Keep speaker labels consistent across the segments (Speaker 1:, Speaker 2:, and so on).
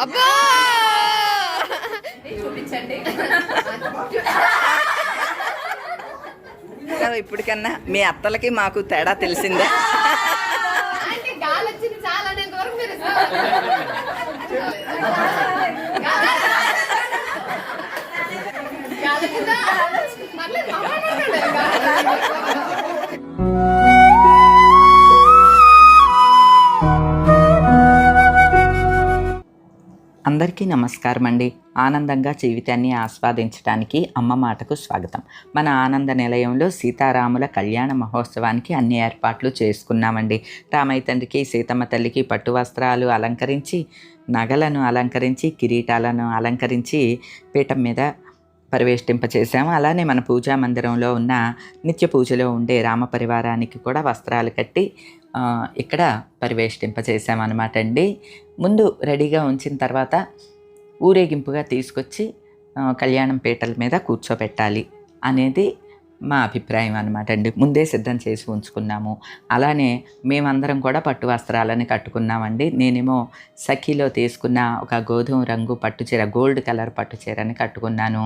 Speaker 1: అబ్బా!
Speaker 2: చూపించండి.
Speaker 3: ఇప్పటికన్నా మీ అత్తలకి మాకు తేడా తెలిసిందే. అందరికీ నమస్కారం అండి ఆనందంగా జీవితాన్ని ఆస్వాదించడానికి అమ్మ మాటకు స్వాగతం. మన ఆనంద నిలయంలో సీతారాముల కళ్యాణ మహోత్సవానికి అన్ని ఏర్పాట్లు చేసుకున్నామండి. రామయ్య తండ్రికి సీతమ్మ తల్లికి పట్టు వస్త్రాలు అలంకరించి నగలను అలంకరించి కిరీటాలను అలంకరించి పీఠం మీద పరివేష్టింపచేసాము అలానే మన పూజా మందిరంలో ఉన్న నిత్య పూజలో ఉండే రామ పరివారానికి కూడా వస్త్రాలు కట్టి ఇక్కడ పరివేష్టింపచేసామన్నమాట అండి. ముందు రెడీగా ఉంచిన తర్వాత ఊరేగింపుగా తీసుకొచ్చి కళ్యాణం పీటల మీద కూర్చోబెట్టాలి అనేది మా అభిప్రాయం అనమాట అండి. ముందే సిద్ధం చేసి ఉంచుకున్నాము. అలానే మేమందరం కూడా పట్టు వస్త్రాలని కట్టుకున్నామండి. నేనేమో సఖీలో తీసుకున్న ఒక గోధుమ రంగు పట్టు చీర గోల్డ్ కలర్ పట్టు చీరని కట్టుకున్నాను.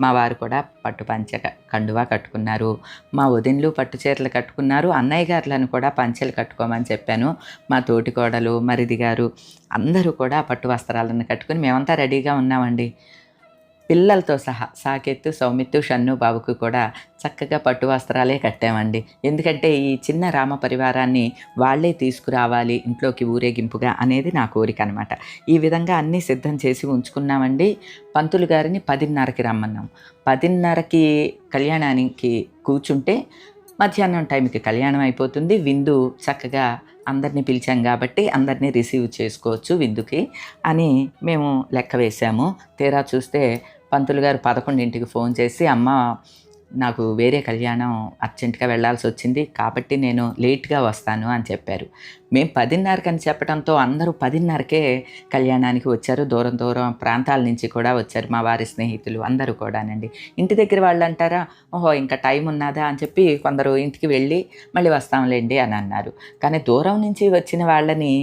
Speaker 3: మా వారు కూడా పట్టు పంచ కండువా కట్టుకున్నారు. మా వదినలు పట్టు చీరలు కట్టుకున్నారు. అన్నయ్య గారులను కూడా పంచెలు కట్టుకోమని చెప్పాను. మా తోటి కోడలు మరిది గారు అందరూ కూడా పట్టు వస్త్రాలను కట్టుకుని మేమంతా రెడీగా ఉన్నామండి. పిల్లలతో సహా సాకెత్తు సౌమిత్తు షన్ను బాబుకు కూడా చక్కగా పట్టు వస్త్రాలే కట్టామండి. ఎందుకంటే ఈ చిన్న రామ పరివారాన్ని వాళ్ళే తీసుకురావాలి ఇంట్లోకి ఊరేగింపుగా అనేది నా కోరిక అనమాట ఈ విధంగా అన్నీ సిద్ధం చేసి ఉంచుకున్నామండి. పంతులు గారిని పదిన్నరకి రమ్మన్నాం. పదిన్నరకి కళ్యాణానికి కూర్చుంటే మధ్యాహ్నం టైంకి కళ్యాణం అయిపోతుంది. విందు చక్కగా అందరినీ పిలిచాం కాబట్టి అందరినీ రిసీవ్ చేసుకోవచ్చు విందుకి అని మేము లెక్క వేసాము తీరా చూస్తే పంతులు గారు పదకొండింటికి ఫోన్ చేసి అమ్మ నాకు వేరే కళ్యాణం అర్జెంటుగా వెళ్ళాల్సి వచ్చింది కాబట్టి నేను లేట్గా వస్తాను అని చెప్పారు. మేము పదిన్నరకి అని చెప్పడంతో అందరూ పదిన్నరకే కళ్యాణానికి వచ్చారు. దూరం దూరం ప్రాంతాల నుంచి కూడా వచ్చారు మా వారి స్నేహితులు అందరూ కూడానండి. ఇంటి దగ్గర వాళ్ళు అంటారా ఓహో ఇంకా టైం ఉన్నదా అని చెప్పి కొందరు ఇంటికి వెళ్ళి మళ్ళీ వస్తాంలేండి అని అన్నారు. కానీ దూరం నుంచి వచ్చిన వాళ్ళని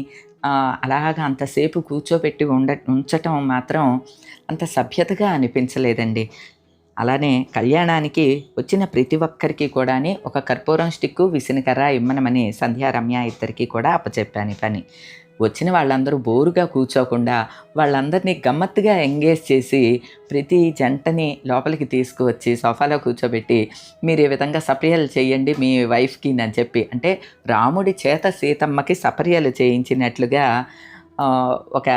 Speaker 3: అలాగా అంతసేపు కూర్చోబెట్టి ఉండ ఉంచటం మాత్రం అంత సభ్యతగా అనిపించలేదండి. అలానే కళ్యాణానికి వచ్చిన ప్రతి ఒక్కరికి కూడాని ఒక కర్పూరం స్టిక్కు విసినకర్ర ఇమ్మనమని సంధ్యారమ్య ఇద్దరికి కూడా అప్పచెప్పాను పని. వచ్చిన వాళ్ళందరూ బోరుగా కూర్చోకుండా వాళ్ళందరినీ గమ్మత్తుగా ఎంగేజ్ చేసి ప్రతి జంటని లోపలికి తీసుకువచ్చి సోఫాలో కూర్చోబెట్టి మీరు ఈ విధంగా సపర్యలు చేయండి మీ వైఫ్కి అని చెప్పి అంటే రాముడి చేత సీతమ్మకి సపర్యలు చేయించినట్లుగా ఒక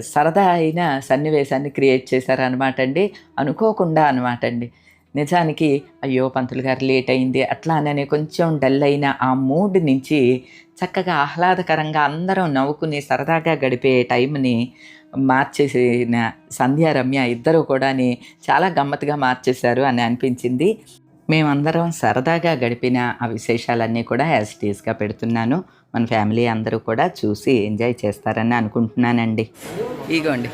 Speaker 3: సరదా అయిన సన్నివేశాన్ని క్రియేట్ చేశారనమాట అండి. అనుకోకుండా అనమాట అండి. నిజానికి అయ్యో పంతులు గారు లేట్ అయింది అట్లా అని కొంచెం డల్ అయిన ఆ మూడ్ నుంచి చక్కగా ఆహ్లాదకరంగా అందరం నవ్వుకుని సరదాగా గడిపే టైంని మార్చేసిన సంధ్య రమ్య ఇద్దరు కూడాని చాలా గమ్మత్తుగా మార్చేశారు అని అనిపించింది. మేమందరం సరదాగా గడిపిన ఆ విశేషాలన్నీ కూడా యాజ్ టీస్గా పెడుతున్నాను. మన ఫ్యామిలీ అందరూ కూడా చూసి ఎంజాయ్ చేస్తారని అనుకుంటున్నానండి. ఇగోండి.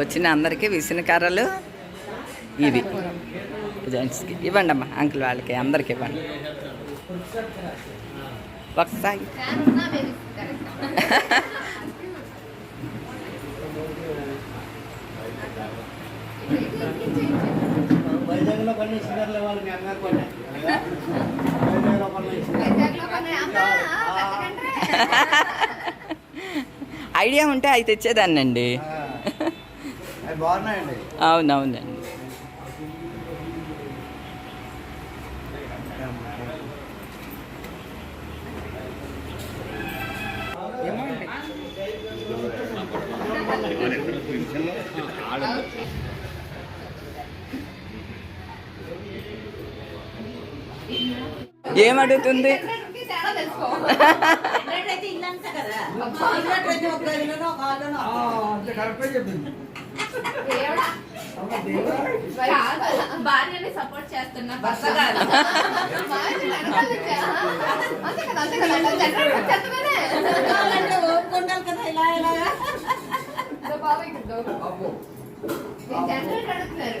Speaker 3: వచ్చిన అందరికీ విసిన కర్రలు ఇవి. జెంట్స్కి ఇవ్వండి అమ్మా అంకుల్ వాళ్ళకి అందరికి ఇవ్వండి. ఒకసారి.
Speaker 4: వైజాగ్లో కొన్ని సిగర్లు వాళ్ళు మీ అమ్మగారు కొన్ని
Speaker 3: ఐడియా ఉంటే అవి తెచ్చేదాన్నండి.
Speaker 4: అవి బాగున్నాయండి
Speaker 1: కాదు, భార్యని సపోర్ట్ చేస్తున్న భర్త గారు జనరల్ అడుగుతున్నారు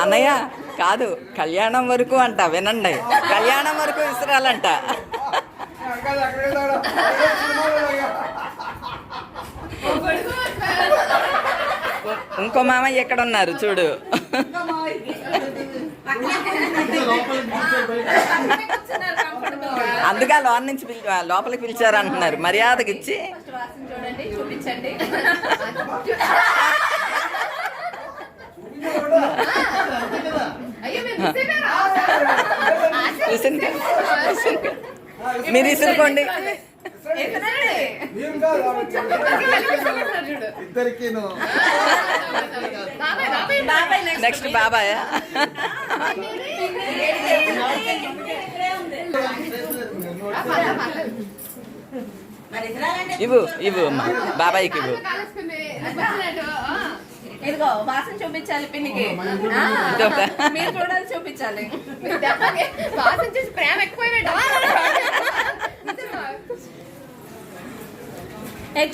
Speaker 3: అన్నయ్య. కాదు కళ్యాణం వరకు అంట వినండి. కళ్యాణం వరకు విసిరాలంట. ఇంకో మామయ్య ఎక్కడ ఉన్నారు చూడు అందుకే లోన్ నుంచి పిలి లోపలికి పిలిచారు అంటున్నారు. మర్యాదకి ఇచ్చి.
Speaker 1: ఫస్ట్ వాసన చూడండి చూపించండి అయ్యో మీరు
Speaker 3: ఇసురుకోండి
Speaker 1: ఎక్కడండి?
Speaker 3: నెక్స్ట్ బాబాయ్. ఇవ్వు ఇవ్వు అమ్మా. బాబాయ్కి ఇవ్వు.
Speaker 1: ఇదిగో వాసన చూపించాలి పిన్నికి. మీరు చూడాలి చూపించాలి. వాసన చూసి ప్రేమ ఎక్కువ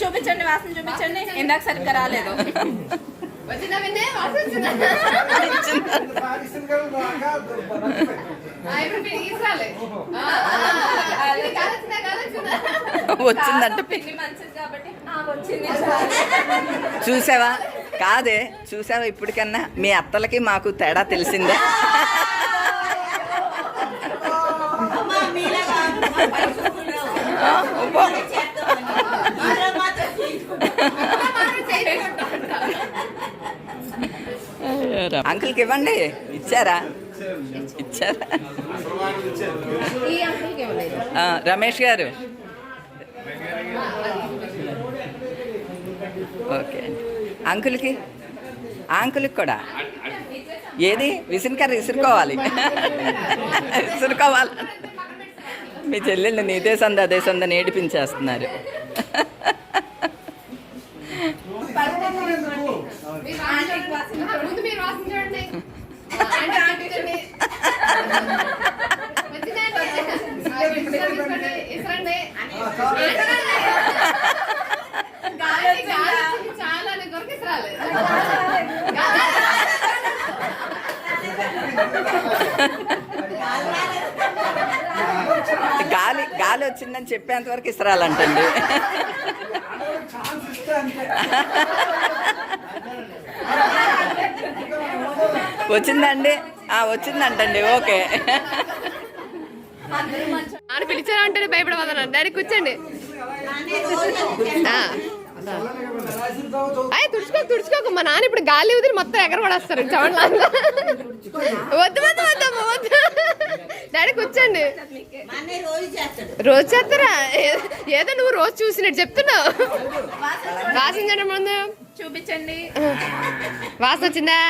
Speaker 1: చూపించండి వాసన చూపించండి. ఇందాక సరిగ్గా రాలేదు.
Speaker 3: వచ్చిందంట
Speaker 1: కాదు, పిన్ని మంచిది కాబట్టి ఆ, వచ్చింది.
Speaker 3: చూసావా? కాదే చూసావా ఇప్పటికన్నా? మీ అత్తలకి మాకు తేడా తెలిసిందా. అబ్బో. అంకుల్కి ఇవ్వండి. ఇచ్చారా? ఇచ్చారా? రమేష్ గారు. ఓకే అంకుల్కి? అంకుల్కి కూడా? ఏది? విసురుకారు విసురుకోవాలి. విసురుకోవాలి. మీ చెల్లెళ్ళు నీదే సంద అదే సంద నేడిపించేస్తున్నారు
Speaker 1: గాలి, గాలి
Speaker 3: వచ్చిందని చెప్పేంత వరకు ఇసరాలంటండి.
Speaker 4: ఛాన్స్ ఇస్తే అంతే.
Speaker 3: వచ్చిందండి. ఆ, వచ్చిందంటండి. ఓకే.
Speaker 1: అని పిలిచారంటే భయపడవదన్నారు డాడీ కూర్చోండి. ఆ. అయ్యి తుడుచుకోక తుడుచుకోక. మా నాన్న ఇప్పుడు గాలి వదిలి మొత్తం ఎగర పడేస్తారు చవన్లా వద్దు వద్దు వద్దు వద్దు. డాడీ కూర్చోండి. రోజు చేస్తారా? ఏదో నువ్వు రోజు చూసినట్టు చెప్తున్నావు. వాసన ముందు చూపించండి. వాసన వచ్చిందా?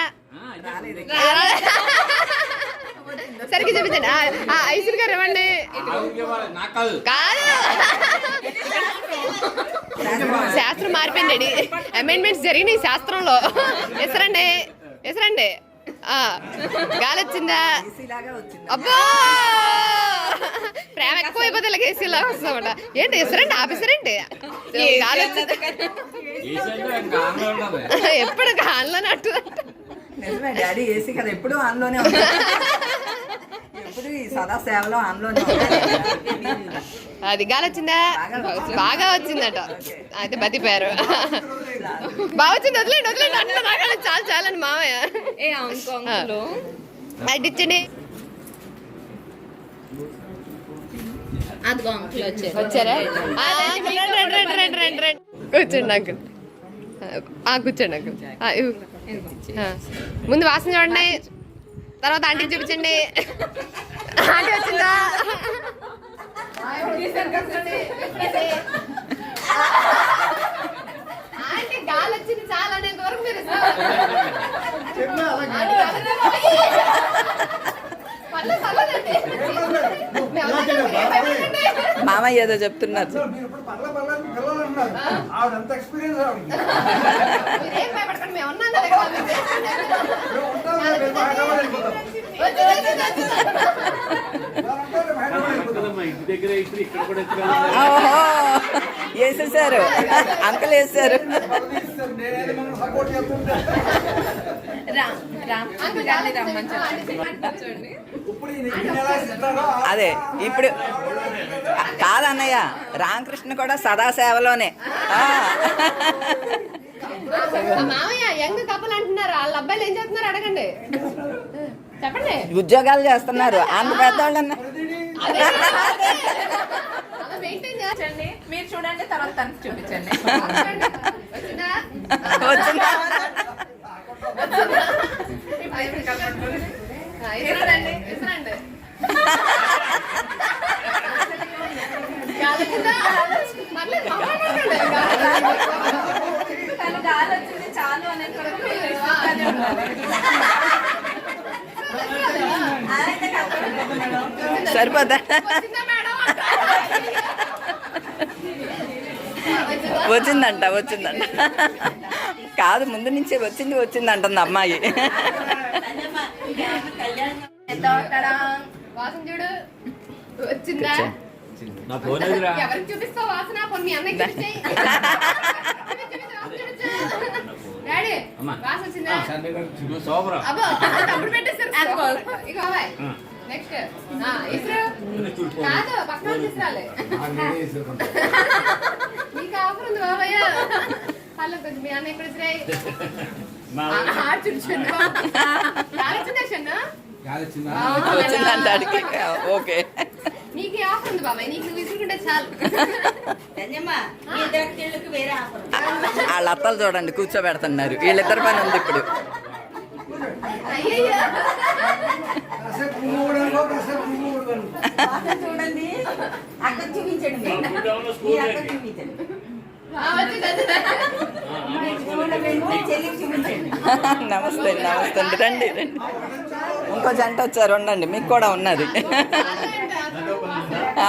Speaker 1: సరిగ్గా చూపించండి. ఆ, ఐశ్వర్య గారు ఇవ్వండి. కాదు. శాస్త్రం మారిపోయింది అమెండ్మెంట్స్ జరిగినాయి శాస్త్రంలో. ఎసరండి. ఎసరండి. ఆ, గాలి వచ్చిందా. అబ్బో! ప్రేమ ఎక్కువ అయిపోతే ఇలా ఏసీలా వస్తామట. ఏంటి ఎసరండి? ఆఫీసరండి గాలి వచ్చిందా ఎప్పుడు గాలిలోనే అంటుందంట
Speaker 3: నిజమే డాడీ ఏసీ కదా ఎప్పుడు ఆన్లోనే ఉంది ఎప్పుడు ఈ సదా సేవలో ఆన్లోనే
Speaker 1: అది గాలి వచ్చిందా బాగా వచ్చిందట. అయితే బతిపోయారు బాగా వచ్చింది వదిలేండి వదిలేండి అంటే నాగాలి చాలా చాలా అని మామయ్య ఏ అంకులు అది ఇచ్చండి
Speaker 2: వచ్చారు.
Speaker 1: రండి రండి రండి రండి రండి రండి. కూర్చోండి అంకుల్. కూర్చోండి. ముందు వాసన చూడండి. తర్వాత ఆంటీ చూపించండి. ఆంటీ వచ్చిందా? ఆంటీ గాలి చాలా వరకు మీరు?
Speaker 3: మామయ్య ఏదో చెప్తున్నారు.
Speaker 4: ఉన్నారు ఆవిడ అంత ఎక్స్పీరియన్స్ ఆవిడకి.
Speaker 3: వేసేసారు. అంకల్ వేసారు
Speaker 4: పరదీస్తారు, నేనేది మనం
Speaker 3: అదే ఇప్పుడు కాదన్నయ్య రామకృష్ణ కూడా సదా సేవలోనే ఆ.
Speaker 1: మామయ్య యంగ్ కపుల్ అంటున్నారు. వాళ్ళ అబ్బాయిలు ఏం చేస్తున్నారు అడగండి. చెప్పండి.
Speaker 3: ఉద్యోగాలు చేస్తున్నారు. అంత
Speaker 1: చేయండి
Speaker 5: మీరు చూడండి తర్వాత తనకి చూపించండి.
Speaker 1: వచ్చిందా?
Speaker 3: సరిపోతా. వచ్చిందంట వచ్చిందంట. కాదు ముందు నుంచి వచ్చింది వచ్చింది అంటుంది అమ్మాయి
Speaker 1: వాసన చూడు. వచ్చిందా?
Speaker 2: నా ఫోన్ ఎదురా
Speaker 1: ఎవరికి చూపిస్తావు వాసన? పోనీ మీ అన్నకి చూపించేయ్. చూపించు, చూపించు, వాసన చూపించు. డాడీ
Speaker 2: అమ్మా.
Speaker 1: వాసన వచ్చిందా?
Speaker 2: నువ్వు సోపరా.
Speaker 1: అబ్బో తప్పుడు పెట్టేశారు ఇక బాబాయ్ నెక్స్ట్. ఇసురు. కాదు పక్కన తీసుకురాలే. నీకు ఆఫర్ ఉంది బాబాయ్ హలో కొంచెం మీ అన్న ఎక్కడ చూపించండి వచ్చిందా షన్ను
Speaker 3: వచ్చిందంట అడిగి ఓకే.
Speaker 1: నీకు ఆఫర్ ఉంది బాబాయ్ నీకు విసురుకుంటే చాలు.
Speaker 3: వాళ్ళ అత్తలు చూడండి కూర్చోబెడుతున్నారు. వీళ్ళిద్దరి పని ఉంది ఇప్పుడు.
Speaker 6: చూడండి అక్కడ చూపించండి. అక్కడ చూపించండి.
Speaker 3: నమస్తే నమస్తే. అండి రండి. రండి ఇంకో జంట వచ్చారు ఉండండి. మీకు కూడా ఉన్నది.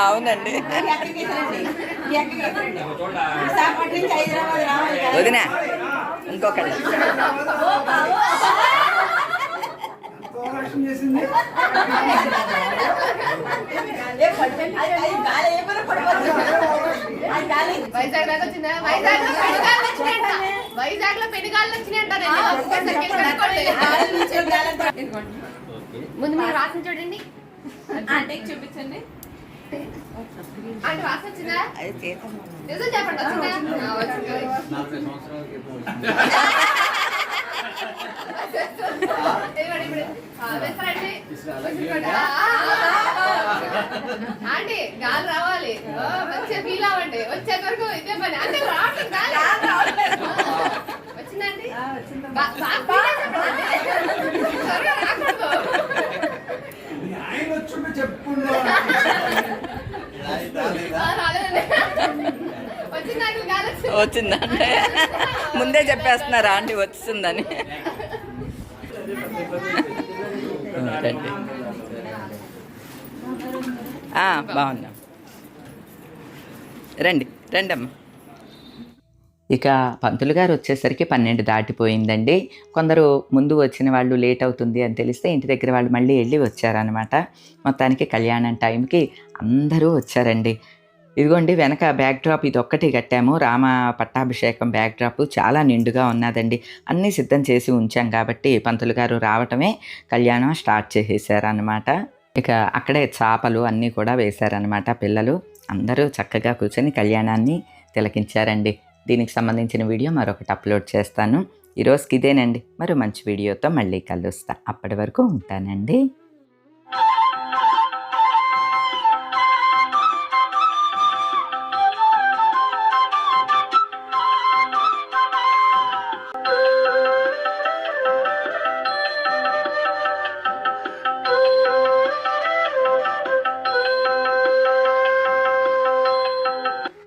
Speaker 3: అవునండి. వదిన ఇంకొకటి.
Speaker 1: వైజాగ్లో పెనుగాళ్ళు వచ్చినాయంట. ముందు మీరు వాసన చూడండి.
Speaker 5: ఆంటీకి చూపించండి.
Speaker 1: అంటే వాసన వచ్చిందా నిజం చెప్పండి. ఆంటీ గాలి రావాలి. మంచిగా ఫీల్ అవ్వండి. వచ్చే వరకు ఇదే పని. అంటే రావట్లేదు గాలి వచ్చిందండి బా- బాగా feel అయ్యి చెప్పండి. త్వరగా రాకూడదు.
Speaker 4: ఆయన వచ్చుంటే చెప్పుకుందా
Speaker 1: ఆ, రాలేదండి. వచ్చిందా అంకుల్ గాలి వచ్చిందా?
Speaker 3: వచ్చిందంటే? ముందే చెప్పేస్తున్నారు ఆంటీ వచ్చిందని బాగున్నాం. రండి రండి అమ్మ ఇక పంతులు గారు వచ్చేసరికి పన్నెండు దాటిపోయిందండి. కొందరు ముందు వచ్చిన వాళ్ళు లేట్ అవుతుంది అని తెలిస్తే ఇంటి దగ్గర వాళ్ళు మళ్ళీ వెళ్ళి వచ్చారనమాట మొత్తానికి కళ్యాణం టైంకి అందరూ వచ్చారండి. ఇదిగోండి వెనక బ్యాక్ డ్రాప్ ఇది ఒక్కటి కట్టాము. రామ పట్టాభిషేకం బ్యాక్ డ్రాప్ చాలా నిండుగా ఉన్నదండి. అన్నీ సిద్ధం చేసి ఉంచాం కాబట్టి పంతులు గారు రావటమే కళ్యాణం స్టార్ట్ చేసేసారనమాట ఇక అక్కడే చేపలు అన్నీ కూడా వేశారనమాట పిల్లలు. అందరూ చక్కగా కూర్చొని కళ్యాణాన్ని తిలకించారండి. దీనికి సంబంధించిన వీడియో మరొకటి అప్లోడ్ చేస్తాను. ఈరోజుకి ఇదేనండి. మరో మంచి వీడియోతో మళ్ళీ కలుస్తా. అప్పటి వరకు ఉంటానండి.